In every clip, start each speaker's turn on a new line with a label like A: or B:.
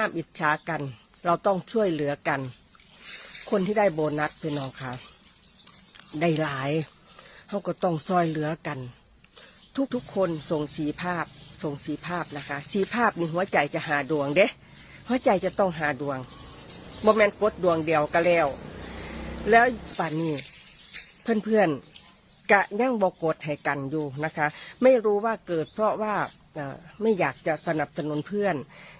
A: ห้ามอิจฉากัน เราต้องช่วยเหลือกัน คนที่ได้โบนัสพี่น้องค่ะ ได้หลายเขาก็ต้องซอยเหลือกัน ทุกๆคนส่งสีภาพส่งสีภาพนะคะ สีภาพนี่หัวใจจะหาดวงเด้หัวใจจะต้องหาดวงโมเมนต์กดดวงเดียวก็แล้ว แล้วป่านนี้เพื่อนๆกะยังบอกกดให้กันอยู่นะคะ ไม่รู้ว่าเกิดเพราะว่า ไม่อยากจะสนับสนุนเพื่อน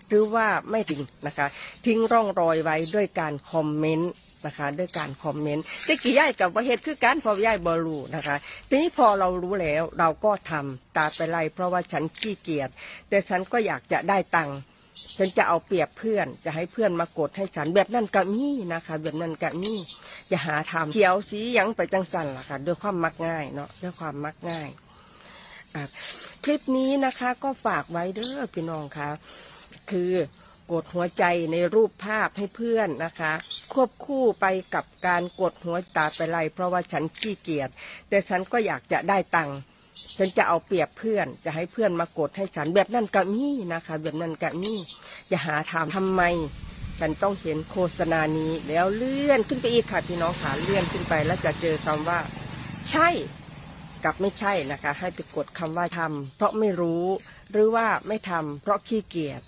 A: หรือว่าไม่ทิ้งนะคะ ทิ้งร่องรอยไว้ด้วยการคอมเมนต์นะคะด้วยการคอมเมนต์แต่กี่ย่ายกับว่าเหตุคือการพอย่ายบอรูนะคะ ทีนี้พอเรารู้แล้วเราก็ทำตาไปไล่เพราะว่าฉันขี้เกียจแต่ฉันก็อยากจะได้ตังค์ฉันจะเอาเปรียบเพื่อน จะให้เพื่อนมากดให้ฉันแบบนั้นก็มีนะคะ แบบนั้นก็มีอย่าหาทำเขียวสียังไปจังสันล่ะค่ะด้วยความมักง่ายเนาะด้วยความมักง่าย อะ คลิปนี้นะคะก็ฝากไว้เด้อพี่น้องค่ะ คือกดหัวใจในรูปภาพให้เพื่อนนะคะ ควบคู่ไปกับการกดหัวตาไปไลเพราะว่าฉันขี้เกียจแต่ฉันก็อยากจะได้ตังค์ฉันจะเอาเปรียบเพื่อน จะให้เพื่อนมากดให้ฉันแบบนั้นก็มีนะคะ แบบนั้นก็มีอย่าหาทำทำไม ฉันต้องเห็นโฆษณานี้แล้วเลื่อนขึ้นไปอีกค่ะพี่น้องขาเลื่อนขึ้นไปแล้วจะเจอคำว่า ใช่ กับไม่ใช่นะคะ ให้ไปกดคำว่าทำเพราะไม่รู้ หรือว่าไม่ทำเพราะขี้เกียจ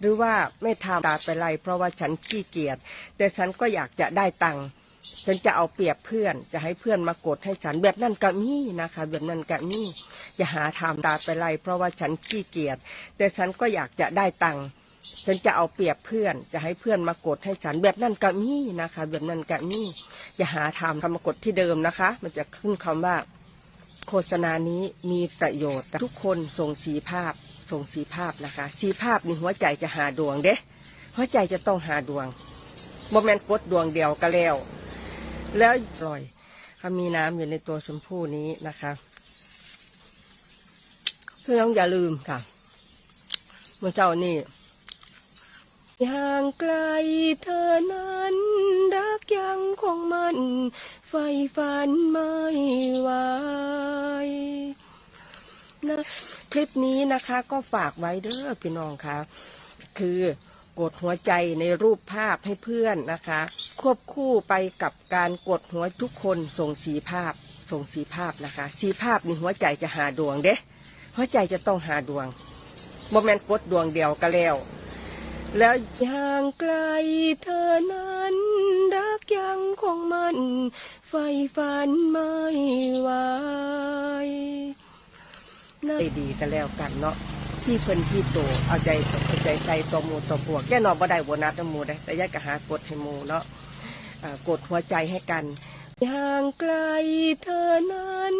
A: หรือว่าไม่ทำตาไปไล่เพราะว่าฉันขี้เกียจแต่ฉันก็อยากจะได้ตังค์ฉันจะเอาเปรียบเพื่อน จะให้เพื่อนมากดให้ฉันแบบนั้นก็มีนะคะ แบบนั้นก็มีอย่าหาทำตาไปไล่เพราะว่าฉันขี้เกียจแต่ฉันก็อยากจะได้ตังค์ฉันจะเอาเปรียบเพื่อน จะให้เพื่อนมากดให้ฉันแบบนั้นก็มีนะคะ แบบนั้นก็มีอย่าหาทำคำมากดที่เดิมนะคะ มันจะขึ้นคำว่า โฆษณานี้มีประโยชน์ทุกคนส่งสีภาพส่งสีภาพนะคะ สีภาพนี่หัวใจจะหาดวงเด้หัวใจจะต้องหาดวงโมเมนต์กดดวงเดียวก็แล้ว แล้วปล่อยเขามีน้ำอยู่ในตัวชมพู่นี้นะคะเพื่อนอย่าลืมค่ะเมื่อเจ้านี่ห่างไกลเธอนั้นรักยังคง มันไฟฝันไม่ไหวนะคลิปนี้นะคะก็ฝากไว้เด้อพี่น้องค่ะคือกดหัวใจในรูปภาพให้เพื่อนนะคะ ควบคู่ไปกับการกดหัวทุกคนส่งสีภาพส่งสีภาพนะคะ สีภาพนี่หัวใจจะหาดวงเด้หัวใจจะต้องหาดวงโมเมนต์กดดวงเดียวก็แล้ว แล้วห่างไกลเธอนั้น ยังคงมันไฟฝันไม่ไหวนะดีกันแล้วกันเนาะที่เพิ่นที่โตเอาใจเอาใจใส่ตัวหมูตัวพวกแก่นอนบ่ได้โบนัสนะหมูได้แต่ยายก็หากดให้หมูเนาะกดหัวใจให้กันห่างไกลเธอนั้น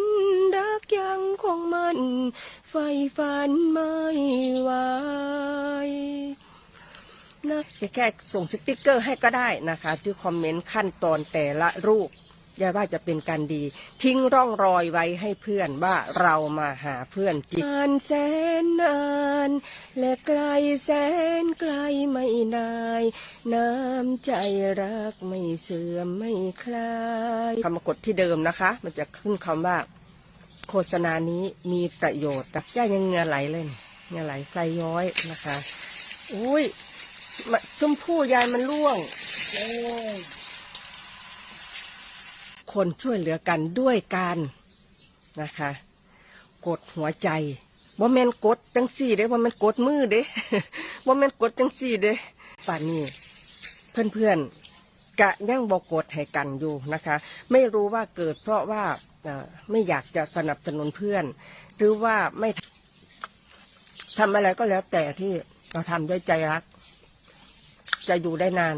A: รักยังคงมันไฟฝันไม่ไหว นะแค่ส่งสติกเกอร์ให้ก็ได้นะคะที่คอมเมนต์ขั้นตอนแต่ละรูปย่าว่าจะเป็นการดี ทิ้งร่องรอยไว้ให้เพื่อนว่าเรามาหาเพื่อนจริงนานแสนนาน และไกลแสนไกลไม่นาย น้ำใจรักไม่เสื่อมไม่คลายคำมากดที่เดิมนะคะ มันจะขึ้นคำว่า โฆษณานี้มีประโยชน์แต่ย่ายังเงือไหลเลยเนี่ยเหงือไหลไกลย้อยนะคะ อุ้ย ชมพู่ยายมันร่วง คนช่วยเหลือกันด้วยการนะคะ กดหัวใจว่าแมนกดจังสี่เด้ว่าแมนกดมือเด้ว่าแมนกดจังสี่เด้ป่านนี้เพื่อนๆกะยังบอกกดให้กันอยู่นะคะ ไม่รู้ว่าเกิดเพราะว่าไม่อยากจะสนับสนุนเพื่อน หรือว่าไม่ทำอะไรก็แล้วแต่ที่เราทำด้วยใจรัก จะอยู่ได้นาน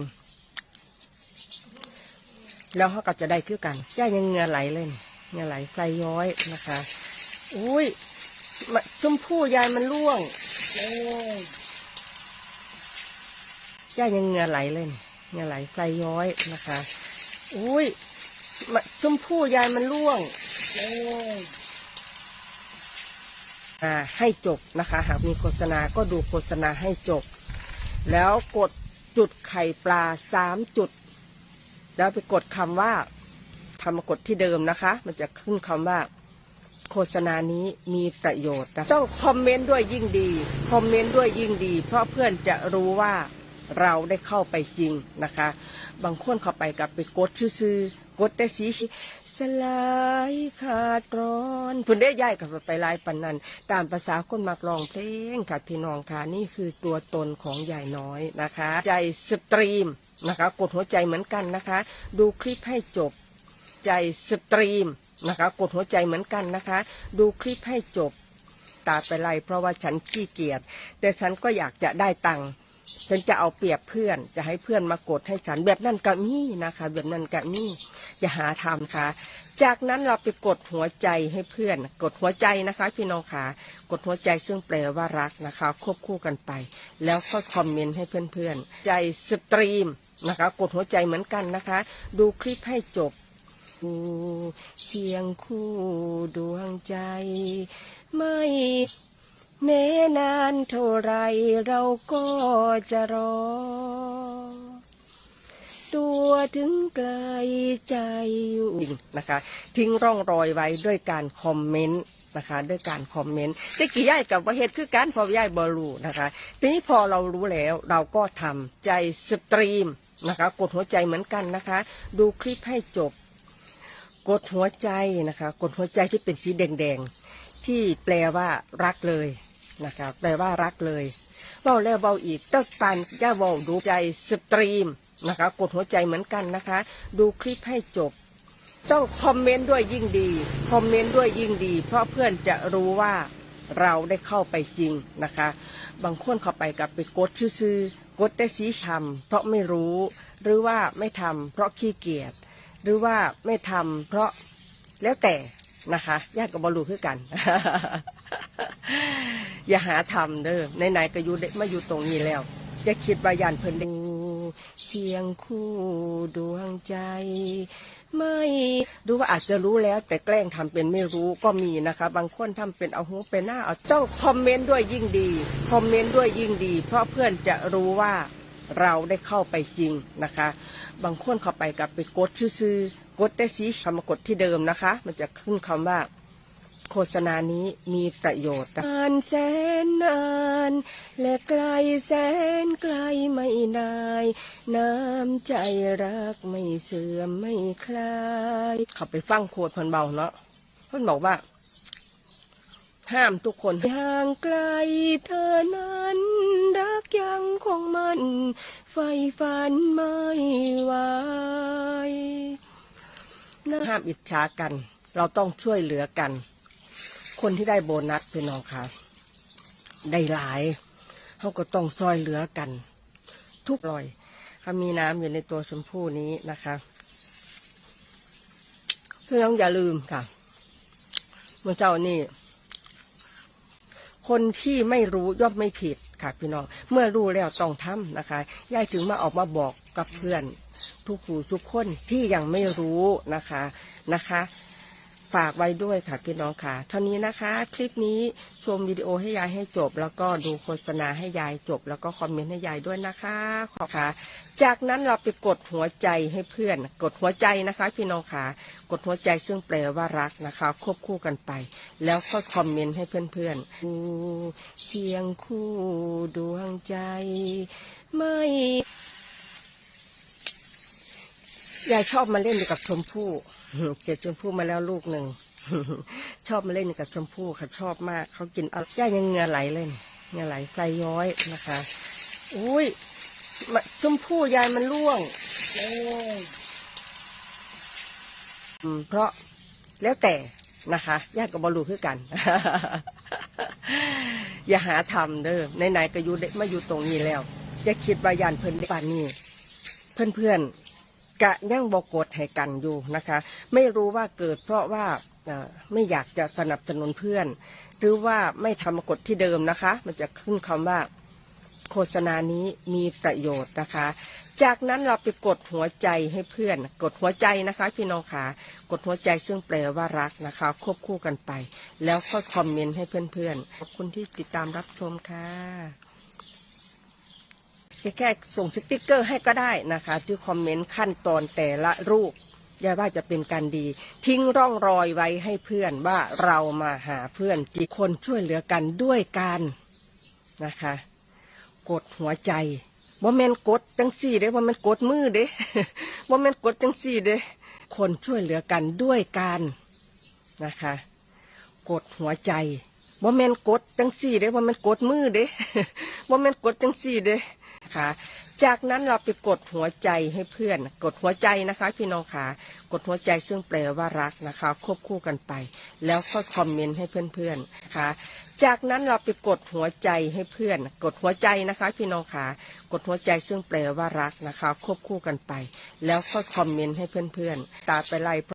A: แล้วเขาก็จะได้คือกันย่ายังเงือไหลเลยเนี่ยเงือไหลไกลย้อยนะคะอุ้ยมะชมพู่ยายมันร่วงย่ายังเงือไหลเลยเนี่ยเงือไหลไกลย้อยนะคะอุ้ยมะชมพู่ยายมันร่วงอ่าให้จบนะคะ หากมีโฆษณาก็ดูโฆษณาให้จบ แล้วกด จุดไข่ปลาสามจุด แล้วไปกดคำว่าทำมากดที่เดิมนะคะ มันจะขึ้นคำว่า โฆษณานี้มีประโยชน์นะต้องคอมเมนต์ด้วยยิ่งดี คอมเมนต์ด้วยยิ่งดี เพราะเพื่อนจะรู้ว่าเราได้เข้าไปจริงนะคะ บางคนเข้าไปกับไปกดซื่อๆกดแต่สี สลายขาดร้อนคุณได้ย้ายกับไปไลายปันนันตามภาษาคนมักร้องเพลงค่ะพี่น้องค่ะนี่คือตัวตนของยายน้อยนะคะ ใจสตรีมนะคะ กดหัวใจเหมือนกันนะคะ ดูคลิปให้จบ ใจสตรีมนะคะ กดหัวใจเหมือนกันนะคะ ดูคลิปให้จบ ตาไปไล่เพราะว่าฉันขี้เกียจแต่ฉันก็อยากจะได้ตังค์ ฉันจะเอาเปรียบเพื่อน จะให้เพื่อนมากดให้ฉันแบบนั้นก็มีนะคะ แบบนั้นก็มีอย่าหาทำค่ะ จากนั้นเราไปกดหัวใจให้เพื่อน กดหัวใจนะคะ พี่น้องค่ะ กดหัวใจซึ่งแปลว่ารักนะคะ ควบคู่กันไป แล้วก็คอมเมนต์ให้เพื่อนๆ ใจสตรีมนะคะ กดหัวใจเหมือนกันนะคะ ดูคลิปให้จบคู่เคียงคู่ดวงใจ ไม่ แม้นานเท่าไรเราก็จะรอ ตัวถึงไกลใจอยู่นะคะ ทิ้งร่องรอยไว้ด้วยการคอมเมนต์นะคะ ด้วยการคอมเมนต์แต่กี่ย่ายกับว่าเหตุคือการพอย่ายบอลูนะคะ ทีนี้พอเรารู้แล้วเราก็ทำใจสตรีมนะคะ กดหัวใจเหมือนกันนะคะ ดูคลิปให้จบ กดหัวใจนะคะ กดหัวใจที่เป็นสีแดงๆที่แปลว่ารักเลย นะคะแปลว่ารักเลยเบาแล้วเบาอีกเต้าปันย่าเบาดูใจสตรีมนะคะกดหัวใจเหมือนกันนะคะ ดูคลิปให้จบ ต้องคอมเมนต์ด้วยยิ่งดีคอมเมนต์ด้วยยิ่งดี เพราะเพื่อนจะรู้ว่าเราได้เข้าไปจริงนะคะ บางคนเข้าไปกับไปกดซื่อกดแต่สีทำเพราะไม่รู้ หรือว่าไม่ทำเพราะขี้เกียจหรือว่าไม่ทำเพราะแล้วแต่ นะคะญาติกับบอลูคือกัน อย่าหาทำเด้อไหนๆก็อยู่ได้มาอยู่ตรงนี้แล้ว จะคิดว่ายานเพิ่นดูเคียงคู่ดวงใจ ไม่ดูว่าอาจจะรู้แล้ว แต่แกล้งทำเป็นไม่รู้ก็มีนะคะ บางคนทำเป็นเอาหูเป็นหน้าเอาต้องคอมเมนต์ด้วยยิ่งดีคอมเมนต์ด้วยยิ่งดี เพราะเพื่อนจะรู้ว่าเราได้เข้าไปจริงนะคะ บางคนเข้าไปกับไปกดซื่อ กดแต่สีคำว่ากดที่เดิมนะคะ มันจะขึ้นคำว่า โฆษณานี้มีประโยชน์นานแสนนาน และไกลแสนไกลไม่นาย น้ำใจรักไม่เสื่อมไม่คลายเขาไปฟังโคดเพันเบาเนาะเพิ่นบอกว่า ห้ามทุกคนห่างไกลเธอนั้นรักยังคงมันไฟฝันไม่ไหวนะ ห้ามอิจฉากัน เราต้องช่วยเหลือกัน คนที่ได้โบนัสเป็นน้องค่ะ ได้หลายเขาก็ต้องซอยเหลือกัน ทุกรอยเขามีน้ำอยู่ในตัวชมพู่นี้นะคะพื่อนอย่าลืมค่ะเมื่อเจ้านี่คนที่ไม่รู้ย่อมไม่ผิดค่ะพี่น้อง เมื่อรู้แล้วต้องทำนะคะยายถึงมาออกมาบอกกับเพื่อน ทุกผู้ทุกคนที่ยังไม่รู้นะคะนะคะ ฝากไว้ด้วยค่ะพี่น้องค่ะ เท่านี้นะคะ คลิปนี้ชมวิดีโอให้ยายให้จบ แล้วก็ดูโฆษณาให้ยายจบ แล้วก็คอมเมนต์ให้ยายด้วยนะคะขอบค่ะ จากนั้นเราไปกดหัวใจให้เพื่อน กดหัวใจนะคะ พี่น้องค่ะ กดหัวใจซึ่งแปลว่ารักนะคะ ควบคู่กันไป แล้วก็คอมเมนต์ให้เพื่อนๆคู่เคียงคู่ดวงใจ ไม่ ยายชอบมาเล่นอยู่กับชมพู่เก็บชมพู่มาแล้วลูกหนึ่งชอบมาเล่นอยู่กับชมพู่ค่ะชอบมากเขากินเอาย่ายังเหงือไหลเลยนี่เหงือไหลไฟย้อยนะคะอุ้ยชมพู่ยายมันร่วงอืมเพราะแล้วแต่นะคะญาติกับบอลูคือกัน อย่าหาทำเด้อไหนๆก็อยู่ได้มาอยู่ตรงนี้แล้ว จะคิดว่ายานเพิ่นได้ป่านนี้ เพื่อนๆ กะยังบกดให้กันอยู่นะคะ ไม่รู้ว่าเกิดเพราะว่าไม่อยากจะสนับสนุนเพื่อน หรือว่าไม่ทำกฎที่เดิมนะคะ มันจะขึ้นคำว่าโฆษณานี้มีประโยชน์นะคะ จากนั้นเราไปกดหัวใจให้เพื่อน กดหัวใจนะคะ พี่น้องค่ะ กดหัวใจซึ่งแปลว่ารักนะคะ ควบคู่กันไป แล้วก็คอมเมนต์ให้เพื่อนๆ ขอบคุณที่ติดตามรับชมค่ะ แค่ส่งสติกเกอร์ให้ก็ได้นะคะที่คอมเมนต์ขั้นตอนแต่ละรูปย่าว่าจะเป็นการดี ทิ้งร่องรอยไว้ให้เพื่อนว่าเรามาหาเพื่อนจีคนช่วยเหลือกันด้วยการนะคะ กดหัวใจบ่แมนกดจังสี่เด้บ่แมนกดมือเด้บ่แมนกดจังสี่เด้คนช่วยเหลือกันด้วยการนะคะ กดหัวใจบ่แมนกดจังสี่เด้บ่แมนกดมือเด้บ่แมนกดจังสี่เด้ คะ จากนั้นเราไปกดหัวใจให้เพื่อน กดหัวใจนะคะ พี่น้องค่ะ กดหัวใจซึ่งแปลว่ารักนะคะ ควบคู่กันไป แล้วก็คอมเมนต์ให้เพื่อนๆค่ะจากนั้นเราไปกดหัวใจให้เพื่อน กดหัวใจนะคะ พี่น้องค่ะ กดหัวใจซึ่งแปลว่ารักนะคะ ควบคู่กันไป แล้วก็คอมเมนต์ให้เพื่อนๆตาไปไล่